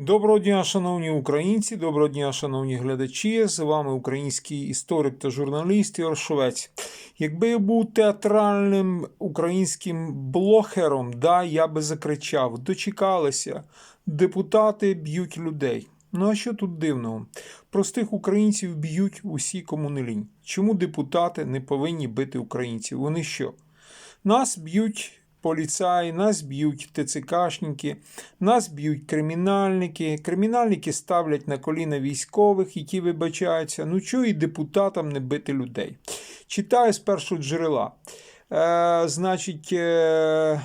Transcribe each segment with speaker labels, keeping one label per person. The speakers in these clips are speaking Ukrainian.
Speaker 1: Доброго дня, шановні українці, доброго дня, шановні глядачі. З вами український історик та журналіст Ігор Шовець. Якби я був театральним українським блогером, да, я би закричав: дочекалися, депутати б'ють людей. Ну а що тут дивного? Простих українців б'ють усі, кому. Чому депутати не повинні бити українців? Вони що? Нас б'ють поліцаї, нас б'ють ТЦКшники, нас б'ють кримінальники. Кримінальники ставлять на коліна військових, і ті вибачаються. Ну чого і депутатам не бити людей? Читаю з першого джерела. Е, значить. Е,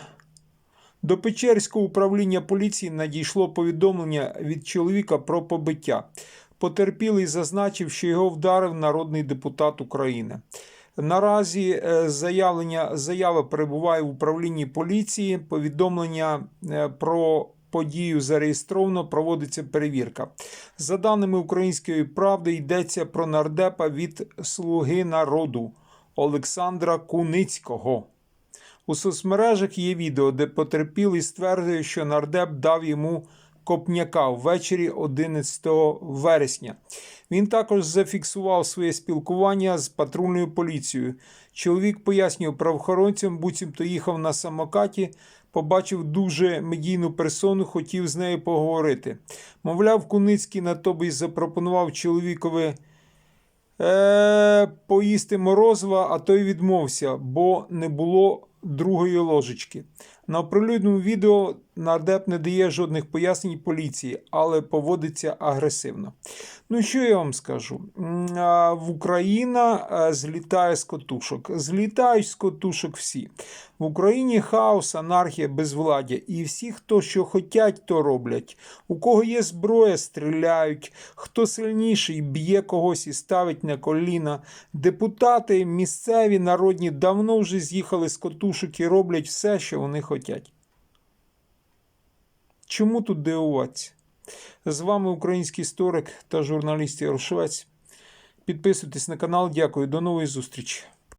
Speaker 1: до Печерського управління поліції надійшло повідомлення від чоловіка про побиття. Потерпілий зазначив, що його вдарив народний депутат України. Наразі е, заявлення, заява перебуває в управлінні поліції. Повідомлення е, про подію зареєстровано, проводиться перевірка. За даними Української правди, йдеться про нардепа від Слуги народу Олександра Куницького. У соцмережах є відео, де потерпілий стверджує, що нардеп дав йому копняка ввечері 11 вересня. Він також зафіксував своє спілкування з патрульною поліцією. Чоловік пояснював правоохоронцям, буцімто їхав на самокаті, побачив дуже медійну персону, хотів з нею поговорити. Мовляв, Куницький на тобі запропонував чоловікові е, поїсти морозива, а той відмовся, бо не було другої ложечки. На оприлюдненому відео нардеп не дає жодних пояснень поліції, але поводиться агресивно. Ну, що я вам скажу? В Україна злітає з котушок. Злітають з котушок всі. В Україні хаос, анархія, безвладдя. І всі, хто що хотять, то роблять. У кого є зброя, стріляють. Хто сильніший, б'є когось і ставить на коліна. Депутати місцеві, народні давно вже з'їхали з котушок і роблять все, що вони хочуть. Чому тут дивуватися? З вами український історик та журналіст Ігор Підписуйтесь на канал. Дякую. До нової зустрічі.